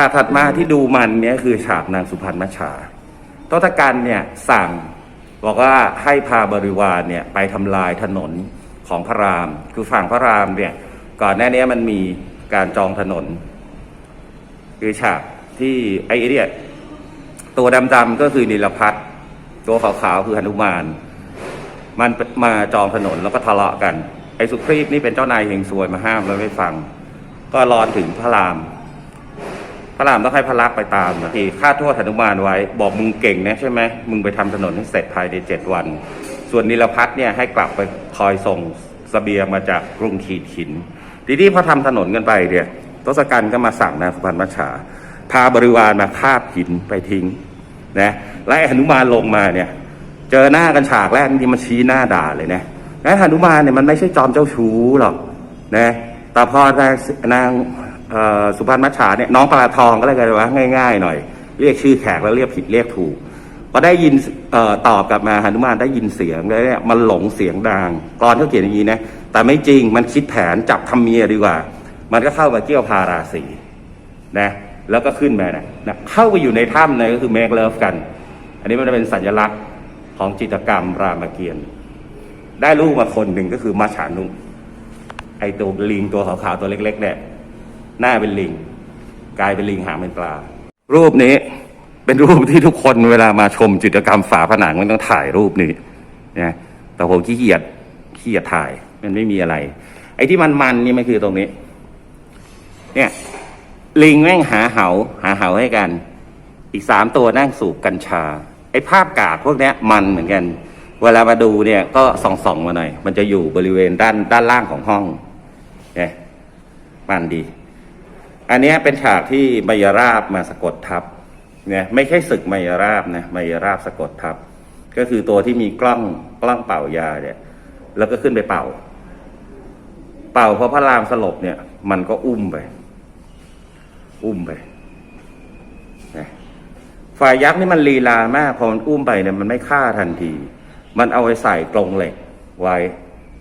ากถัดมาที่ดูมันเนี่ยคือฉากนางสุพรรณมัชชาตทศกัณฐ์เนี่ยสั่งบอกว่าให้พาบริวารเนี่ยไปทำลายถนนของพระราม คือฝั่งพระรามเนี่ยก่อนหน้านี้มันมีการจองถนน คือฉากที่ไอ้เนี่ยตัวดำๆก็คือนิลพัทตัวขาวๆคือหนุมาน มันมาจองถนนแล้วก็ทะเลาะกัน ไอ้สุครีพนี่เป็นเจ้านายเฮงซวยมาห้ามแล้วไม่ฟัง ก็รอนถึงพระราม พระรามต้องให้พระลักษมณ์ไปตามทีค่าโทษหนุมานไว้ บอกมึงเก่งนะใช่ไหมมึงไปทำถนนให้เสร็จภายในเจ็ดวัน ส่วนนิลพัฒน์เนี่ยให้กลับไปคอยส่งสเสบียงมาจากกรุงขีดขิน ทีนี้พอทำถนนกันไปเนี่ยทศกัณฐ์ก็มาสั่งนางสุพรรณมัชชาพาบริวารมาคาบหินไปทิ้งนะและหนุมานลงมาเนี่ยเจอหน้ากันฉากแรกที่มันชี้หน้าด่าเลยนะและหนุมานเนี่ยมันไม่ใช่จอมเจ้าชู้หรอกนะแต่พอนางนาง สุพรรณมัชชาเนี่ยน้องปลาทองก็เลยกันว่าง่าย ๆ หน่อย เรียกชื่อแขกแล้วเรียกผิดเรียกถูกพอได้ยินออตอบกลับมาหนุมานได้ยินเสียงแล้วเนี่ยมันหลงเสียงดังกรอนเขาเขียนอย่างนี้นะแต่ไม่จริงมันคิดแผนจับทำเมียดีกว่า มันก็เข้ามาเกี่ยวพาราสีนะแล้วก็ขึ้นมานะนะเข้าไปอยู่ในถ้ำนะก็คือเมกเลิฟกัน อันนี้มันจะเป็นสัญลักษณ์ของจิตรกรรมรามเกียรติ์ได้ลูกมาคนหนึ่งก็คือมาฉานุไอตัวลิงตัวขาวๆตัวเล็กๆเนี่ย หน้าเป็นลิง กลายเป็นลิงหางเป็นปลา รูปนี้เป็นรูปที่ทุกคนเวลามาชมจิตรกรรมฝาผนังมันต้องถ่ายรูปนี้นะแต่ผมขี้เกียจขี้เกียจถ่าย มันไม่มีอะไร ไอ้ที่มันๆนี่มันคือตรงนี้ เนี่ย ลิงแม่งหาเหาหาเหาให้กัน อีกสามตัวนั่งสูบกัญชา ไอ้ภาพกากพวกเนี้ยมันเหมือนกัน เวลามาดูเนี่ย ก็ส่องๆมาหน่อย มันจะอยู่บริเวณด้านด้านล่างของห้องเนี่ยมันดี อันนี้เป็นฉากที่มายราบมาสะกดทับเนี่ยไม่ใช่ศึกมายราบนะมายราบสะกดทับ ก็คือตัวที่มีกล้องกล้องเป่ายาเนี่ย แล้วก็ขึ้นไปเป่า เป่าเพราะพระรามสลบเนี่ย มันก็อุ้มไป อุ้มไปฝ่ายยักษ์นี่มันลีลามากพอมันอุ้มไปเนี่ยมันไม่ฆ่าทันที มันเอาไว้ใส่กรงเหล็กไว้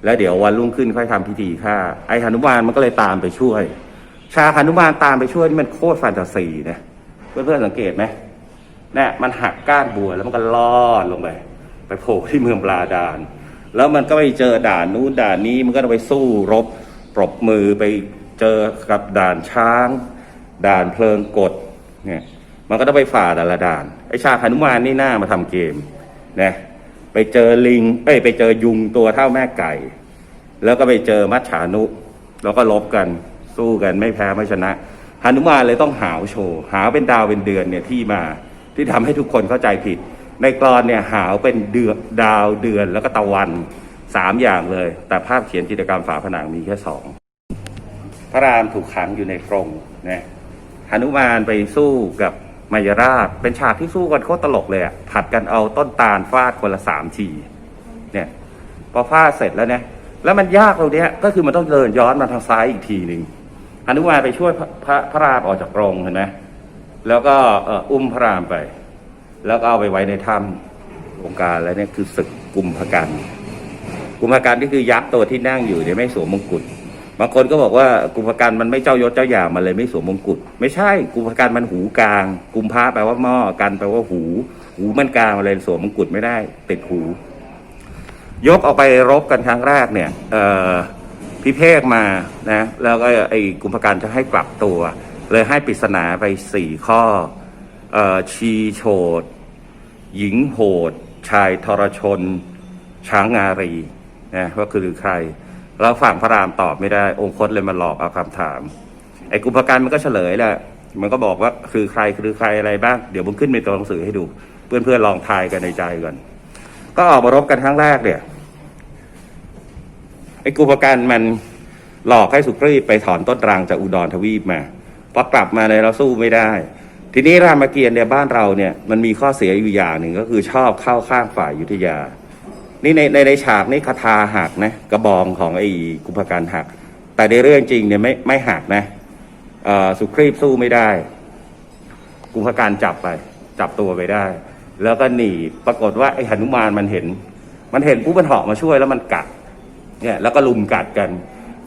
แล้วเดี๋ยววันรุ่งขึ้นค่อยทำพิธีฆ่า ไอ้หนุมานมันก็เลยตามไปช่วย ชาหนุมานตามไปช่วยนี่มันโคตรแฟนตาซีนะเพื่อนๆสังเกตไหมเนี่ยมันหักก้านบัวแล้วมันก็ลอดลงไป ไปโผล่ที่เมืองปลาดาน แล้วมันก็ไปเจอด่านนู้นด่านนี้มันก็ไปสู้รบปรบมือไปเจอกับด่านช้าง ด่านเพลิงกดเนี่ยมันก็ต้องไปฝ่าแต่ละด่านไอชาหนุมานนี่หน้ามาทำเกมนะไปเจอลิงเอ้ยไปเจอยุงตัวเท่าแม่ไก่ แล้วก็ไปเจอมัจฉานุ แล้วก็ลบกัน สู้กันไม่แพ้ไม่ชนะหนุมานเลยต้องหาวโชว์หาวเป็นดาวเป็นเดือนเนี่ยที่มาที่ทำให้ทุกคนเข้าใจผิด ในกรอนเนี่ยหาวเป็นเดือนดาวเดือนแล้วก็ตะวันสามอย่างเลย แต่ภาพเขียนจิตรกรรมฝาผนังมีแค่สองพระรามถูกขังอยู่ในกรงนะหนุมานไปสู้กับมายราบเป็นฉากที่สู้กันโคตรตลกเลยอะผัดกันเอาต้นตาลฟาดคนละสามทีเนี่ยพอฟาดเสร็จแล้วเนี่ยแล้วมันยากตรงเนี้ยก็คือมันต้องเดินย้อนมาทางซ้ายอีกทีหนึ่ง หนุมานไปช่วยพระพระรามออกจากกรงเห็นไหมแล้วก็อุ้มพระรามไป แล้วก็เอาไปไว้ในถ้ำองค์การแล้วเนี่ยคือศึกกุมภกันกุมภกันก็คือยักษ์ตัวที่นั่งอยู่เนี่ยไม่สวมมงกุฎบางคนก็บอกว่ากุมภกันมันไม่เจ้ายศเจ้าอย่างมันเลยไม่สวมมงกุฎไม่ใช่กุมภกันมันหูกลาง กุมภะแปลว่าหม้อกันแปลว่าหู หูมันกลางมันเลยสวมมงกุฎไม่ได้ ติดหู ยกออกไปรบกันครั้งแรกเนี่ย เอ่อ พิเภกมานะแล้วก็ไอ้กุมภกันจะให้กลับตัว เลยให้ปริศนาไปสี่ข้อออชีโฉดหญิงโหด ชายทรชน ช้างงารีนะว่าคือใคร แล้วฝั่งพระรามตอบไม่ได้ องค์คตเลยมาหลอกเอาคำถาม ไอ้กุมภกันมันก็เฉลยแหละมันก็บอกว่าคือใครคือใครอะไรบ้าง เดี๋ยวผมขึ้นในตัวหนังสือให้ดู เพื่อนๆลองทายกันในใจก่อนก็ออกมารบกันครั้งแรกเนี่ย ไอ้กุมภกันมันหลอกให้สุกรีไปถอนต้นรางจากอุดรทวีปมาพอกลับมาเนี่ยเราสู้ไม่ได้ ทีนี้รามเกียรติ์เนี่ยบ้านเราเนี่ยมันมีข้อเสียอยู่อย่างหนึ่งก็คือชอบเข้าข้างฝ่ายยุทธยา นี่ในในในฉากนี่คาถาหักนะกระบองของไอ้กุมภกันหัก แต่ในเรื่องจริงเนี่ยไม่ไม่หักนะสุครีพสู้ไม่ได้ กุมภกันจับไป จับตัวไปได้ แล้วก็หนีปรากฏว่าไอ้หนุมานมันเห็น มันเห็นผู้บรรเหาะมาช่วยแล้วมันกัด เนี่ยแล้วก็ลุมกัดกัน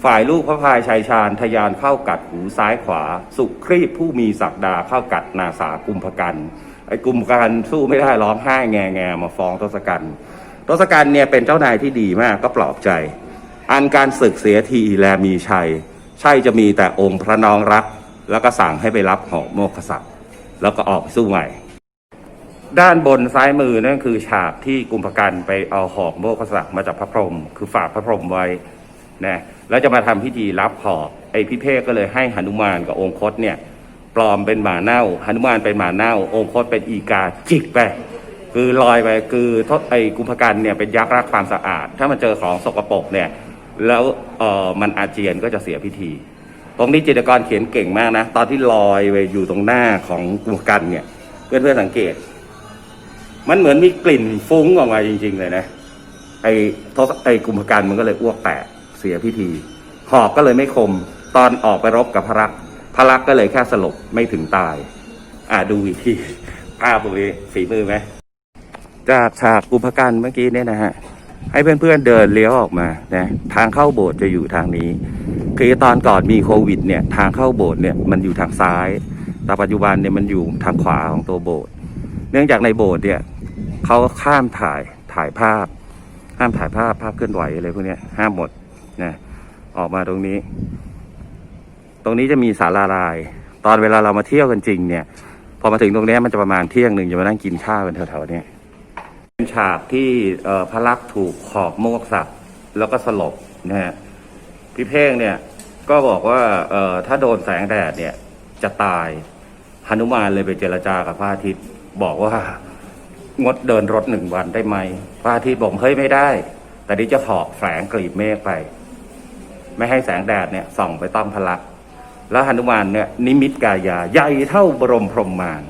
ฝ่ายลูกพระพายชายชาญทะยานเข้ากัดหูซ้ายขวา สุครีพผู้มีศักดาเข้ากัดนาสากุมภกันไอ้กุมภกันสู้ไม่ได้ร้องไห้แงแงมาฟ้องทศกัณฐ์ทศกัณฐ์เนี่ยเป็นเจ้านายที่ดีมากก็ปลอบใจ อันการศึกเสียทีแลมีชัยใช่จะมีแต่องค์พระนองรัก แล้วก็สั่งให้ไปรับหอกโมกขศักดิ์แล้วก็ออกไปสู้ใหม่ ด้านบนซ้ายมือนั่นคือฉากที่กุมภกันไปเอาหอกโมกขศักมาจากพระพรหมคือฝากพระพรหมไว้นะแล้วจะมาทำพิธีรับหอกไอ้พิเภกก็เลยให้หนุมานกับองคตเนี่ยปลอมเป็นหมาเน่าหนุมานเป็นหมาเน่า องคตเป็นอีกาจิกไปคือลอยไปคือทศไอ้กุมภกันเนี่ยเป็นยักษ์รักความสะอาด ถ้ามันเจอของสกปรกเนี่ยแล้วเออมันอาเจียนก็จะเสียพิธี ตรงนี้จิตรกรเขียนเก่งมากนะ ตอนที่ลอยไปอยู่ตรงหน้าของกุมภกันเนี่ยเพื่อนๆสังเกต มันเหมือนมีกลิ่นฟุ้งออกมาจริง ๆ เลยนะ ไอ้ทศไอ้กุมภกันมันก็เลยอ้วกแตกเสียพิธี หอกก็เลยไม่คม ตอนออกไปรบกับพระรักพระรักก็เลยแค่สลบไม่ถึงตาย อ่าดูอีกทีภาพตรงนี้ฝีมือไหมจากฉากกุมภกันเมื่อกี้เนี่ยนะฮะให้เพื่อนๆเดินเลี้ยวออกมานะทางเข้าโบสถ์จะอยู่ทางนี้ คือตอนก่อนมีโควิดเนี่ยทางเข้าโบสถ์เนี่ยมันอยู่ทางซ้าย แต่ปัจจุบันเนี่ยมันอยู่ทางขวาของตัวโบสถ์เนื่องจากในโบสถ์เนี่ย เขาข้ามถ่ายถ่ายภาพ ห้ามถ่ายภาพภาพเคลื่อนไหวอะไรพวกนี้ห้ามหมดนะออกมาตรงนี้ ตรงนี้จะมีศาลาลาย ตอนเวลาเรามาเที่ยวกันจริงเนี่ย พอมาถึงตรงนี้มันจะประมาณเที่ยงหนึ่งจะมานั่งกินข้าวกันแถวๆนี้เป็นฉากที่พระลักษมณ์ถูกขอบโมกศักดิ์แล้วก็สลบนะฮะพี่เพ่งเนี่ยก็บอกว่าเออถ้าโดนแสงแดดเนี่ยจะตายหนุมานเลยไปเจรจากับพระอาทิตย์บอกว่า งดเดินรถหนึ่งวันได้ไหมพระอาทิตย์บอกเฮ้ยไม่ได้ แต่นี้จะถอกแฝงกลีบเมฆไป ไม่ให้แสงแดดเนี่ยส่องไปต้องพระลัก แล้วหนุมานเนี่ยนิมิตกายาใหญ่เท่าบรมพรหมมาร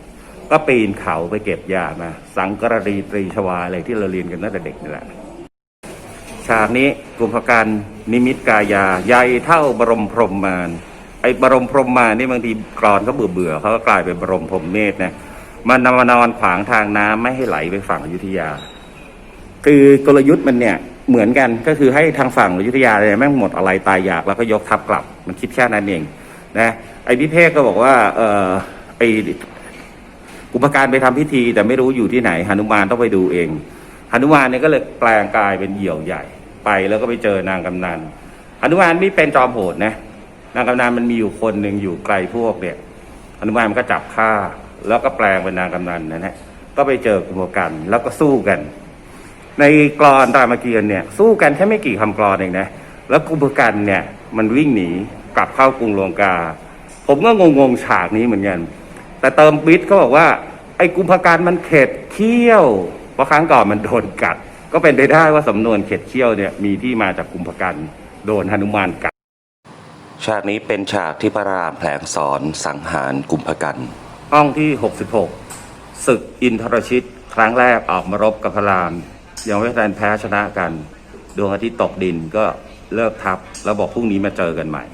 ก็ปีนเขาไปเก็บยามาสังกรดีตรีชวาอะไรที่เราเรียนกันตั้งแต่เด็กนี่แหละฉากนี้กลุ่มพการนิมิตกายาใหญ่เท่าบรมพรหมมารไอ้บรมพรหมมารนี่บางทีกรอนก็เบื่อเบื่อเขาก็กลายเป็นบรมพรหมเมธนะ มันมานอนขวางทางน้ำไม่ให้ไหลไปฝั่งอยุธยา คือกลยุทธ์มันเนี่ยเหมือนกันก็คือให้ทางฝั่งอยุธยาเนี่ยแม่งหมดอะไรตายอยากแล้วก็ยกทัพกลับ มันคิดแค่นั้นเองนะไอ้พิเภกก็บอกว่า เออไอกุมภการไปทำพิธี แต่ไม่รู้อยู่ที่ไหนหนุมานต้องไปดูเองหนุมานเนี่ยก็เลยแปลงกายเป็นเหยี่ยวใหญ่ ไปแล้วก็ไปเจอนางกำนันหนุมานไม่เป็นจอมโหดนะนางกำนันมันมีอยู่คนหนึ่งอยู่ไกลพวกเนี่ยหนุมานมันก็จับฆ่า แล้วก็แปลงเป็นนางกำนันนะฮะก็ไปเจอกุมภกันแล้วก็สู้กัน ในกรอนรามเกียรเนี่ย สู้กันแค่ไม่กี่คำกรอนเองนะแล้วกุมภกันเนี่ย มันวิ่งหนีกลับเข้ากรุงลงกา ผมก็งงๆฉากนี้เหมือนกันแต่เติมบิดเขาบอกว่า ไอ้กุมภการมันเข็ดเขี้ยวเพราะครั้งก่อนมันโดนกัด ก็เป็นไปได้ว่าสำนวนเข็ดเขี้ยวเนี่ยมีที่มาจากกุมภกันโดนหนุมานกัดฉากนี้เป็นฉากที่พระรามแผลงสอนสังหารกุมภกัน ห้องที่ 66 ศึกอินทรชิต ครั้งแรกออกมารบกับพระราม ยังไม่ทันแพ้ชนะกัน ดวงอาทิตย์ตกดินก็เลิกทับ แล้วบอกพรุ่งนี้มาเจอกันใหม่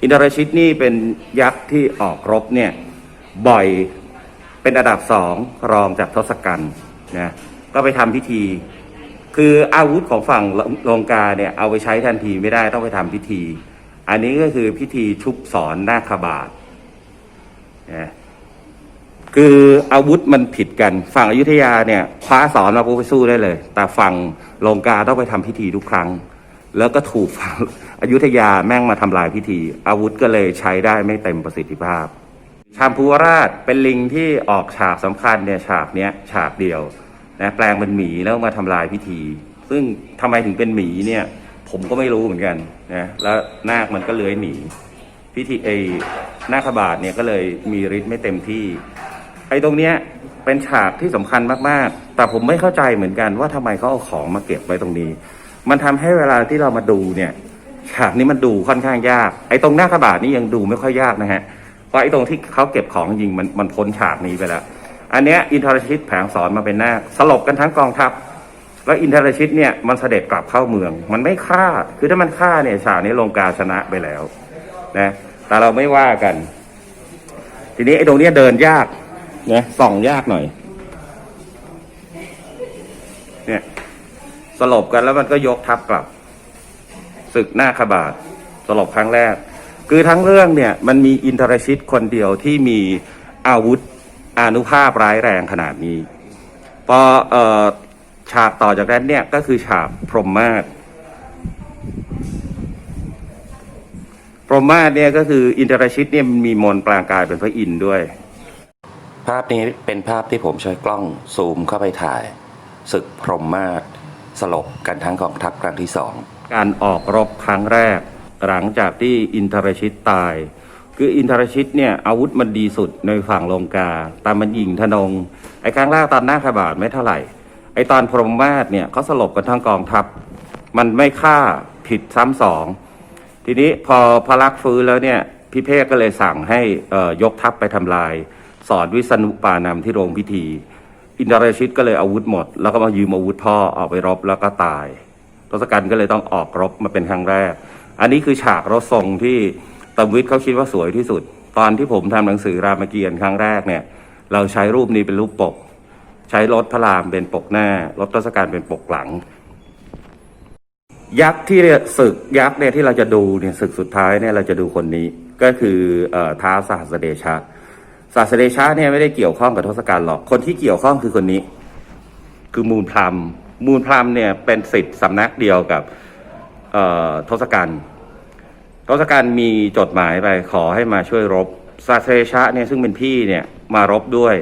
อินทรชิตนี่เป็นยักษ์ที่ออกรบเนี่ย บ่อยเป็นอันดับสองรองจากทศกัณฐ์นะก็ไปทำพิธี คืออาวุธของฝั่งลงกาเนี่ยเอาไปใช้ทันทีไม่ได้ต้องไปทำพิธี อันนี้ก็คือพิธีชุบสอนนาคบาทนะ คืออาวุธมันผิดกัน ฝั่งอยุธยาเนี่ยคว้าสอนมาปุ๊บไปสู้ได้เลย แต่ฝั่งลงกาต้องไปทำพิธีทุกครั้ง แล้วก็ถูกฝั่งอยุธยาแม่งมาทำลายพิธี อาวุธก็เลยใช้ได้ไม่เต็มประสิทธิภาพ ชามพูวราชเป็นลิงที่ออกฉากสำคัญเนี่ยฉากเนี้ยฉากเดียวนะแปลงเป็นหมีแล้วมาทำลายพิธี ซึ่งทำไมถึงเป็นหมีเนี่ยผมก็ไม่รู้เหมือนกันนะแล้วนาคมันก็เลื้อยหนีพิธีไอ้นาคบาทเนี่ยก็เลยมีฤทธิ์ไม่เต็มที่ ไอ้ตรงเนี้ยเป็นฉากที่สำคัญมากๆ แต่ผมไม่เข้าใจเหมือนกันว่าทำไมเขาเอาของมาเก็บไว้ตรงนี้ มันทำให้เวลาที่เรามาดูเนี่ย ฉากนี้มันดูค่อนข้างยาก ไอ้ตรงหน้าขบาทนี่ยังดูไม่ค่อยยากนะฮะ เพราะไอ้ตรงที่เขาเก็บของจริงมันมันพ้นฉากนี้ไปแล้ว อันเนี้ยอินทรชิตแผงสอนมาเป็นหน้าสลบกันทั้งกองทัพ แล้วอินทรชิตเนี่ยมันเสด็จกลับเข้าเมือง มันไม่ฆ่า คือถ้ามันฆ่าเนี่ยฉากนี้ลงกาชนะไปแล้วนะ แต่เราไม่ว่ากัน ทีนี้ไอ้ตรงเนี้ยเดินยาก นะส่องยากหน่อย เนี่ย สลบกันแล้วมันก็ยกทัพกลับศึกหน้าขบาทสลบครั้งแรก คือทั้งเรื่องเนี่ย มันมีอินทรชิตคนเดียวที่มีอาวุธอานุภาพร้ายแรงขนาดนี้พอเออฉากต่อจากนั้นเนี่ยก็คือฉากพรหมมาศพรหมมาศเนี่ยก็คืออินทรชิตเนี่ยมีมนต์ปรางกายเป็นพระอินทร์ด้วย ภาพนี้เป็นภาพที่ผมใช้กล้องซูมเข้าไปถ่าย ศึกพรหมมาศสลบกันทั้งกองทัพครั้งที่สอง การออกรบครั้งแรก หลังจากที่อินทรชิตตาย คืออินทรชิตเนี่ยอาวุธมันดีสุดในฝั่งลงกา ตามมันยิงธนง ไอ้ครั้งแรกตอนหน้าขบาทไม่เท่าไหร่ ไอ้ตอนพรหมมาศเนี่ยเขาสลบกันทั้งกองทัพ มันไม่ฆ่าผิดซ้ำสอง ทีนี้พอพระลักษณ์ฟื้นแล้วเนี่ยพิเภกก็เลยสั่งให้ยกทัพไปทำลาย สอนวิษณุปานำที่โรงพิธี อินทรชิตก็เลยอาวุธหมด แล้วก็มายืมอาวุธพ่อออกไปรบแล้วก็ตายทศกัณฐ์ก็เลยต้องออกรบมาเป็นครั้งแรก อันนี้คือฉากรถทรงที่ตมวิทย์เขาคิดว่าสวยที่สุด ตอนที่ผมทำหนังสือรามเกียรติ์ครั้งแรกเนี่ย เราใช้รูปนี้เป็นรูปปก ใช้รถพระรามเป็นปกหน้ารถทศกัณฐ์เป็นปกหลัง ยักษ์ที่ศึกยักษ์เนี่ยที่เราจะดูเนี่ยศึกสุดท้ายเนี่ยเราจะดูคนนี้ ก็คือเอ่อท้าสหัสเดชะ สหัสเดชะเนี่ยไม่ได้เกี่ยวข้องกับทศกัณฐ์หรอก คนที่เกี่ยวข้องคือคนนี้ คือมูลพลัมมูลพลัมเนี่ยเป็นสิทธิ์สำนักเดียวกับทศกัณฐ์ทศกัณฐ์มีจดหมายไปขอให้มาช่วยรบซาเซชะเนี่ยซึ่งเป็นพี่เนี่ยมารบด้วย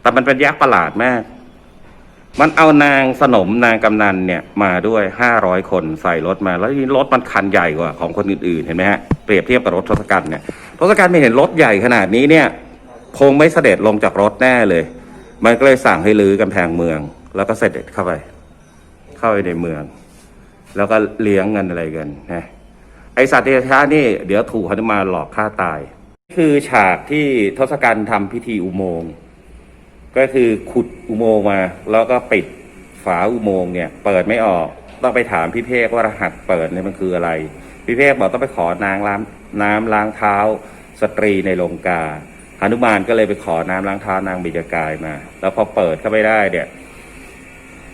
แต่มันเป็นยักษ์ประหลาดมาก มันเอานางสนมนางกำนันเนี่ยมาด้วยห้าร้อยคนใส่รถมา แล้วนี้รถมันคันใหญ่กว่าของคนอื่นๆเห็นไหมฮะเปรียบเทียบกับรถทศกัณฐ์เนี่ยทศกัณฐ์ไม่เห็นรถใหญ่ขนาดนี้เนี่ย คงไม่เสด็จลงจากรถแน่เลย มันก็เลยสั่งให้ลื้อกำแพงเมือง แล้วก็เสด็จเข้าไป เข้าไปในเมือง แล้วก็เลี้ยงกันอะไรกันนะไอสัตว์เดชะนี่เดี๋ยวถูกหนุมานหลอกฆ่าตาย คือฉากที่ทศกัณฐ์ทำพิธีอุโมงค์ก็คือขุดอุโมงค์มา แล้วก็ปิดฝาอุโมงค์เนี่ย เปิดไม่ออกต้องไปถามพี่เพกว่ารหัสเปิดเนี่ยมันคืออะไร พี่เพกบอกต้องไปขอนางล้างน้ำล้างเท้า สตรีในโรงกา หนุมานก็เลยไปขอน้ำล้างเท้านางบิดากายมา แล้วพอเปิดเข้าไปได้เนี่ย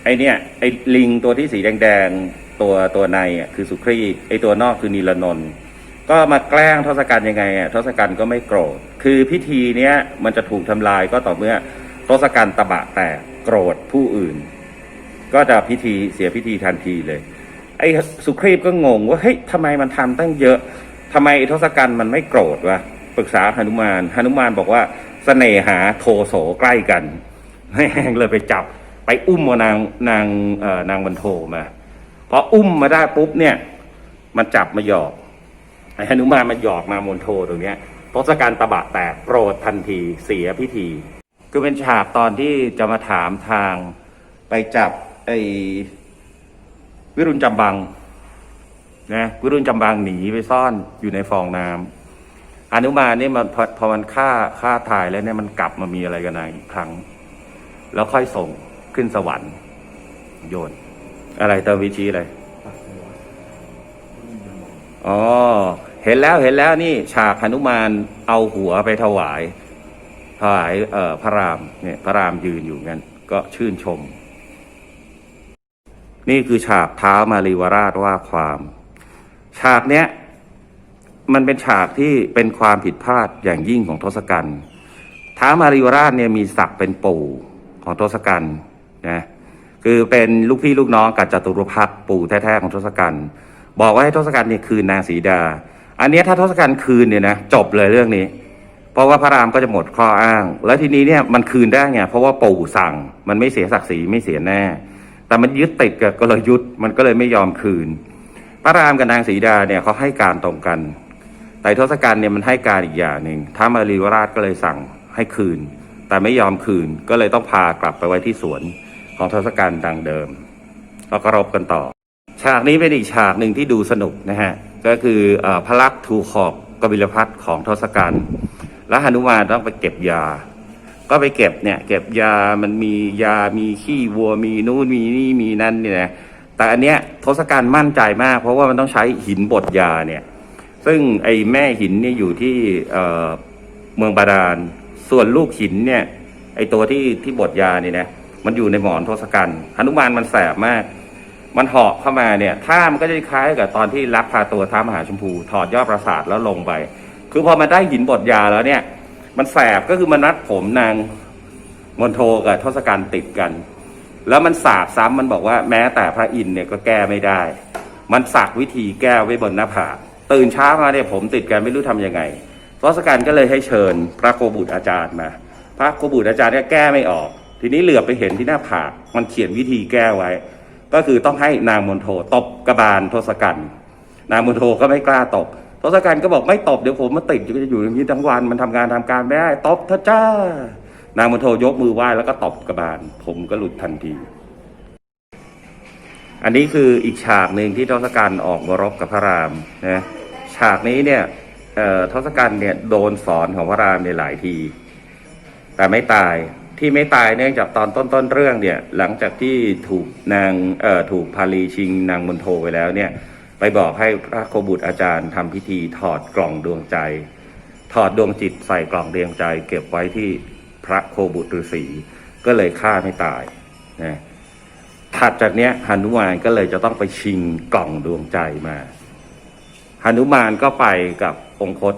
ไอเนี่ย ไอลิงตัวที่สีแดงๆ ตัวตัวในอะคือสุครีไอตัวนอกคือนีลนนท์ก็มาแกล้งทศกัณฐ์ยังไงอะทศกัณฐ์ก็ไม่โกรธ คือพิธีเนี้ยมันจะถูกทำลายก็ต่อเมื่อทศกัณฐ์ตะบะแตกโกรธผู้อื่น ก็จะพิธีเสียพิธีทันทีเลย ไอ้สุครีพก็งงว่าเฮ้ยทำไมมันทำตั้งเยอะทำไมทศกัณฐ์มันไม่โกรธวะ ปรึกษาหนุมานหนุมานบอกว่าเสน่หาโทโสใกล้กันแม่งเลยไปจับไปอุ้มมานางนางเอ่อนางบรรโทมาพออุ้มมาได้ปุ๊บเนี่ย มันจับมาหยอกไอ้หนุมานมาหยอกนางมนโทตรงเนี้ยทศกัณฐ์ตบะแตกโกรธทันทีเสียพิธี คือเป็นฉากตอนที่จะมาถามทางไปจับไอ้วิรุณจำบังนะวิรุณจำบังหนีไปซ่อนอยู่ในฟองน้ำ อนุมานนี่มันพอพอมันฆ่าฆ่าทายแล้วเนี่ยมันกลับมามีอะไรกันอีกครั้ง แล้วค่อยส่งขึ้นสวรรค์ โยน อะไรเติมวิชีอะไรอ๋อเห็นแล้วเห็นแล้วนี่ ฉากหนุมานเอาหัวไปถวาย ถวายเอ่อพระรามเนี่ยพระรามยืนอยู่งั้นก็ชื่นชม นี่คือฉากเท้ามารีวราชว่าความ ฉากเนี้ย มันเป็นฉากที่เป็นความผิดพลาดอย่างยิ่งของทศกัณฐ์ท้ามารีวราชเนี่ยมีศักดิ์เป็นปู่ของทศกัณฐ์นะคือเป็นลูกพี่ลูกน้องกับจตุรพักษ์ปู่แท้ๆของทศกัณฐ์บอกว่าให้ทศกัณฐ์เนี่ยคืนนางสีดา อันเนี้ยถ้าทศกัณฐ์คืนเนี่ยนะจบเลยเรื่องนี้ เพราะว่าพระรามก็จะหมดข้ออ้าง แล้วทีนี้เนี่ยมันคืนได้ไงเพราะว่าปู่สั่ง มันไม่เสียศักดิ์ศรีไม่เสียแน่ แต่มันยึดติดกับกลยุทธ์มันก็เลยไม่ยอมคืน พระรามกับนางสีดาเนี่ยเขาให้การตรงกัน แต่ทศกัณฐ์เนี่ยมันให้การอีกอย่างหนึ่งท้ามารีวราชก็เลยสั่งให้คืน แต่ไม่ยอมคืนก็เลยต้องพากลับไปไว้ที่สวนของทศกัณฐ์ดังเดิมแล้วก็รบกันต่อ ฉากนี้เป็นอีกฉากหนึ่งที่ดูสนุกนะฮะก็คืออพระลักษณ์ถูกขอบกบิลพัทของทศกัณฐ์และหนุมานต้องไปเก็บยา ก็ไปเก็บเนี่ยเก็บยามันมียามีขี้วัวมีนู่นมีนี่มีนั่นเนี่ยนะแต่อันเนี้ยทศกัณฐ์มั่นใจมาก เพราะว่ามันต้องใช้หินบดยาเนี่ย ซึ่งไอ้แม่หินเนี่ยอยู่ที่เมืองบาดาล ส่วนลูกหินเนี่ย ไอ้ตัวที่ที่บดยาเนี่ยนะ มันอยู่ในหมอนทศกัณฐ์หนุมานมันแสบมาก มันเหาะเข้ามาเนี่ยท่ามันก็จะคล้ายกับตอนที่ลักพาตัวท้ามหาชมพู ถอดยอดปราสาทแล้วลงไป คือพอมันได้หินบดยาแล้วเนี่ย มันแสบก็คือมันนัดผมนางมณโทกับทศกัณฐ์ติดกัน แล้วมันสาบซ้ำมันบอกว่าแม้แต่พระอินทร์เนี่ยก็แก้ไม่ได้ มันสักวิธีแก้ไว้บนหน้าผาก ตื่นเช้ามาเนี่ยผมติดกันไม่รู้ทำยังไงทศกัณฐ์ก็เลยให้เชิญพระโกบุตรอาจารย์มา พระโกบุตรอาจารย์เนี่ยแก้ไม่ออก ทีนี้เหลือไปเห็นที่หน้าผากมันเขียนวิธีแก้ไว้ ก็คือต้องให้นางมณโทตบกระบาลทศกัณฐ์นางมณโทก็ไม่กล้าตบทศกัณฐ์ก็บอกไม่ตบเดี๋ยวผมมาติดอยู่จะอยู่อย่างนี้ทั้งวันมันทำงานทำการไม่ได้ตบเถอะจ้านางมณโทยกมือไหว้แล้วก็ตบกระบาลผมก็หลุดทันที อันนี้คืออีกฉากหนึ่งที่ทศกัณฐ์ออกมารบกับพระรามนะฉากนี้เนี่ยทศกัณฐ์เนี่ยโดนสอนของพระรามในหลายที แต่ไม่ตายที่ไม่ตายเนื่องจากตอนต้นต้นเรื่องเนี่ย หลังจากที่ถูกนางเอ่อถูกพาลีชิงนางมณโทไปแล้วเนี่ย ไปบอกให้พระโคบุตรอาจารย์ทำพิธีถอดกล่องดวงใจ ถอดดวงจิตใส่กล่องดวงใจ เก็บไว้ที่พระโคบุตรฤาษีก็เลยฆ่าไม่ตายนะ ถัดจากเนี้ยหนุมานก็เลยจะต้องไปชิงกล่องดวงใจมาหนุมานก็ไปกับองคต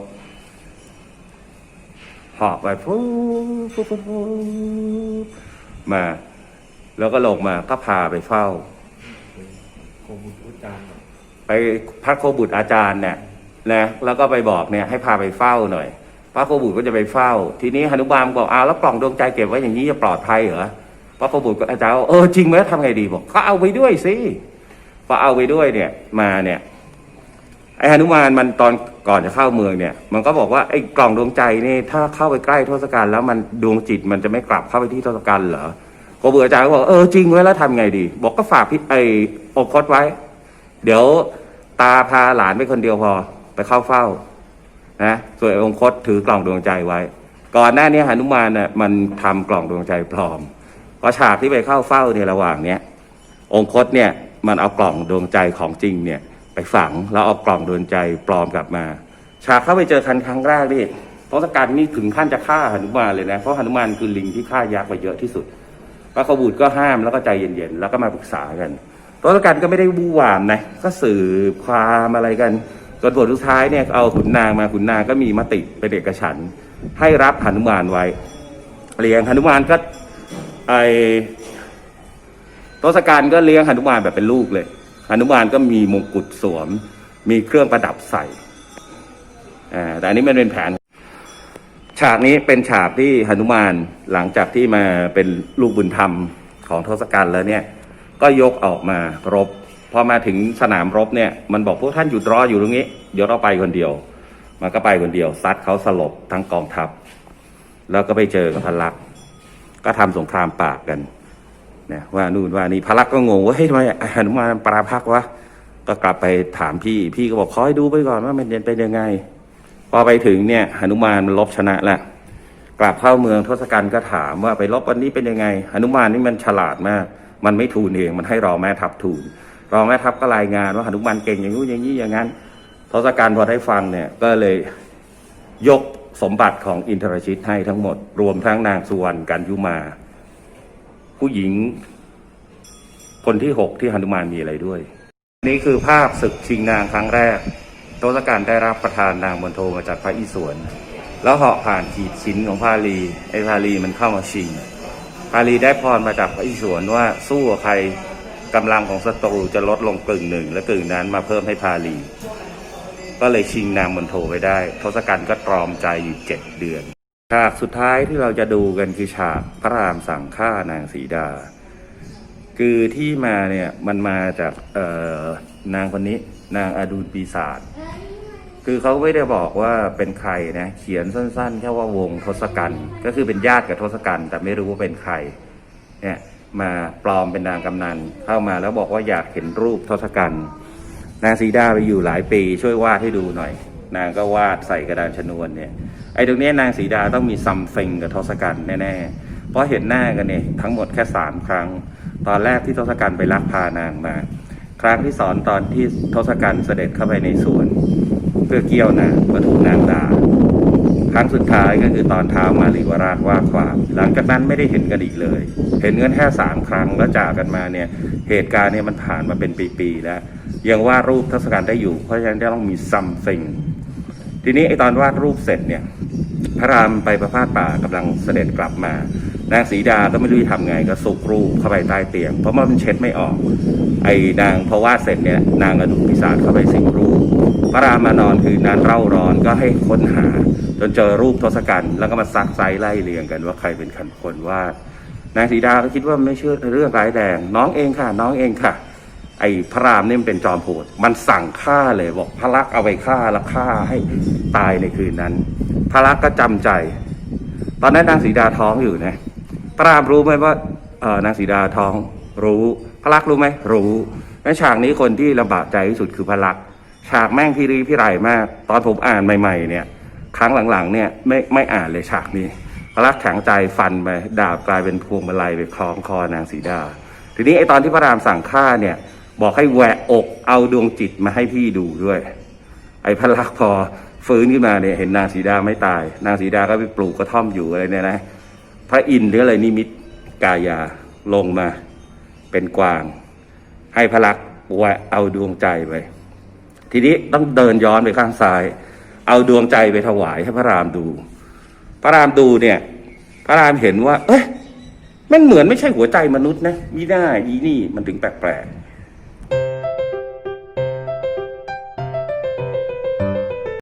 เหาะไปฟูฟูฟูฟูมา แล้วก็ลงมาก็พาไปเฝ้าโคบุตรอุจารย์ไปพระโคบุตรอาจารย์เนี่ยนะแล้วก็ไปบอกเนี่ย ให้พาไปเฝ้าหน่อย พระโคบุตรก็จะไปเฝ้า ทีนี้หนุมานบอกอ้าวแล้วกล่องดวงใจเก็บไว้อย่างนี้จะปลอดภัยเหรอ พระโคบุตรก็อาจารย์เออจริงไหมทำไงดีบอกก็เอาไปด้วยสิพอเอาไปด้วยเนี่ยมาเนี่ยไอ้หนุมานมันตอนก่อนจะเข้าเมืองเนี่ย มันก็บอกว่าไอ้กล่องดวงใจนี่ถ้าเข้าไปใกล้ทศกัณฐ์แล้วมันดวงจิตมันจะไม่กลับเข้าไปที่ทศกัณฐ์เหรอโคบุตรอาจารย์ก็บอกเออจริงไว้แล้วทำไงดี บอกก็ฝากพี่ไอ้อบคตไว้ เดี๋ยวตาพาหลานไปคนเดียวพอไปเข้าเฝ้านะส่วนองคตถือกล่องดวงใจไว้ ก่อนหน้านี้หนุมานน่ะมันทำกล่องดวงใจปลอม พอฉากที่ไปเข้าเฝ้าเนี่ยระหว่างเนี้ยองคตเนี่ยมันเอากล่องดวงใจของจริงเนี่ยไปฝังแล้วเอากล่องดวงใจปลอมกลับมา ฉากเข้าไปเจอคันครั้งแรกนี่ทศกัณฐ์นี่ถึงขั้นจะฆ่าหนุมานเลยนะเพราะหนุมานคือลิงที่ฆ่ายักษ์ไปเยอะที่สุดพระขบูตรก็ห้ามแล้วก็ใจเย็นๆแล้วก็มาปรึกษากันทศกัณฐ์ก็ไม่ได้บูหวามนะก็สืบความอะไรกันจนบทสุดท้ายเนี่ยเอาขุนนางมาขุนนางก็มีมติเป็นเอกฉันให้รับหนุมานไว้เลี้ยงหนุมานก็ ไอทศกัณฐ์ก็เลี้ยงหนุมานแบบเป็นลูกเลยหนุมานก็มีมงกุฎสวม มีเครื่องประดับใส่อ่าแต่อันนี้มันเป็นแผน ฉากนี้เป็นฉากที่หนุมานหลังจากที่มาเป็นลูกบุญธรรมของทศกัณฐ์แล้วเนี่ย ก็ยกออกมารบ พอมาถึงสนามรบเนี่ย มันบอกพวกท่านหยุดรออยู่ตรงนี้ เดี๋ยวเราไปคนเดียว มันก็ไปคนเดียวซัดเขาสลบทั้งกองทัพ แล้วก็ไปเจอกับพระลักษมณ์ ก็ทำสงครามปราบกันเนี่ยว่านู่นว่านี่พระลักษมณ์ก็งงว่าเฮ้ยทำไมหนุมานปราพักวะก็กลับไปถามพี่ พี่ก็บอกคอยดูไปก่อนว่ามันเป็นยังไง พอไปถึงเนี่ยหนุมานมันลบชนะแล้วกลับเข้าเมืองทศกัณฐ์ก็ถามว่าไปลบวันนี้เป็นยังไงหนุมานนี่มันฉลาดมาก มันไม่ทูลเองมันให้รอแม่ทัพทูลรองแม่ทัพก็รายงานว่าหนุมานเก่งอย่างนู้นอย่างนี้อย่างนั้นทศกัณฐ์พอได้ฟังเนี่ยก็เลยยก สมบัติของอินทรชิตให้ทั้งหมด รวมทั้งนางสุวรรณกันยุมา ผู้หญิง คนที่หกที่หนุมานมีอะไรด้วย นี่คือภาพศึกชิงนางครั้งแรกทศกัณฐ์ได้รับประทานนางมณโทมาจากพระอิศวรแล้วเหาะผ่านขีดชิ้นของพาลีไอ้พาลีมันเข้ามาชิงพาลีได้พรมาจากพระอิศวรว่าสู้กับใครกำลังของศัตรูจะลดลงกึ่งหนึ่ง และกึ่งนั้นมาเพิ่มให้พาลี ก็เลยชิงนางมณโทไปได้ ทศกัณฐ์ก็ตรอมใจอยู่เจ็ดเดือนฉากสุดท้ายที่เราจะดูกันคือฉากพระรามสั่งฆ่านางสีดา คือที่มาเนี่ยมันมาจากนางคนนี้ นางอดูลปีศาจคือเขาไม่ได้บอกว่าเป็นใครนะ เขียนสั้นๆ แค่ว่าวงทศกัณฐ์ก็คือเป็นญาติกับทศกัณฐ์แต่ไม่รู้ว่าเป็นใครเนี่ยมาปลอมเป็นนางกำนันเข้ามาแล้วบอกว่าอยากเห็นรูปทศกัณฐ์ นางสีดาไปอยู่หลายปีช่วยวาดให้ดูหน่อย นางก็วาดใส่กระดานชนวนเนี่ยไอ้ตรงนี้นางสีดาต้องมีซัมฟิงกับทศกัณฐ์แน่ๆเพราะเห็นหน้ากันเนี่ยทั้งหมดแค่สามครั้ง ตอนแรกที่ทศกัณฐ์ไปลักพานางมา ครั้งที่สอนตอนที่ทศกัณฐ์เสด็จเข้าไปในสวน เพื่อเกี่ยวนางมาถูกนางด่าครั้งรั้งสุดท้ายก็คือตอนเท้ามาลีวราชว่าความ หลังจากนั้นไม่ได้เห็นกันอีกเลย เห็นกันแค่สามครั้งแล้วจากกันมาเนี่ยเหตุการณ์เนี่ยมันผ่านมาเป็นปีๆแล้ว ยังวาดรูปทศกัณฐ์ได้อยู่ เพราะฉะนั้นต้องมี something ทีนี้ไอตอนวาดรูปเสร็จเนี่ยพระรามไปประพาสป่ากำลังเสด็จกลับมานางสีดาก็ไม่รู้จะทำไงก็สุกรูปเข้าไปใต้เตียง เพราะว่ามันเช็ดไม่ออก ไอ้นางพอวาดเสร็จเนี่ยนางกระดูกปีศาจเข้าไปสิงรูป พระรามมานอนคืนนั้นเร่าร้อนก็ให้ค้นหา จนเจอรูปทศกัณฐ์แล้วก็มาซักไซไล่เรียงกันว่าใครเป็นคนคนวาดนางสีดาก็คิดว่าไม่เชื่อเรื่องร้ายแรงน้องเองค่ะ น้องเองค่ะ ไอ้พระรามเนี่ยมันเป็นจอมโหด มันสั่งฆ่าเลยบอกพระลักษมณ์เอาไปฆ่าแล้วฆ่าให้ตายในคืนนั้น พระลักษมณ์ก็จำใจ ตอนนั้นนางสีดาท้องอยู่นะพระรามรู้ไหมว่าเออนางสีดาท้องรู้พระลักษมณ์รู้ไหมรู้ในฉากนี้คนที่ลำบากใจที่สุดคือพระลักษมณ์ฉากแม่งพี่รีพี่ไรมาก ตอนผมอ่านใหม่ ๆ เนี่ย ครั้งหลังๆ เนี่ยไม่ไม่อ่านเลยฉากนี้พระลักษมณ์แข็งใจฟันไปดาบกลายเป็นพวงมาลัยไปคล้องคอนางสีดา ทีนี้ไอตอนที่พระรามสั่งฆ่าเนี่ย บอกให้แหวกอกเอาดวงจิตมาให้พี่ดูด้วย ไอ้พระลักษ์พอฟื้นขึ้นมาเนี่ยเห็นนางสีดาไม่ตาย นางสีดาก็ไปปลูกกระท่อมอยู่อะไรเนี่ยนะพระอินทร์หรืออะไรนิมิตกายาลงมาเป็นกวาง ให้พระลักษ์แหวะเอาดวงใจไปทีนี้ต้องเดินย้อนไปข้างซ้าย เอาดวงใจไปถวายให้พระรามดู พระรามดูเนี่ย พระรามเห็นว่า เอ้ยมันเหมือนไม่ใช่หัวใจมนุษย์นะมีหน้าอีนี่มันถึงแปลกๆ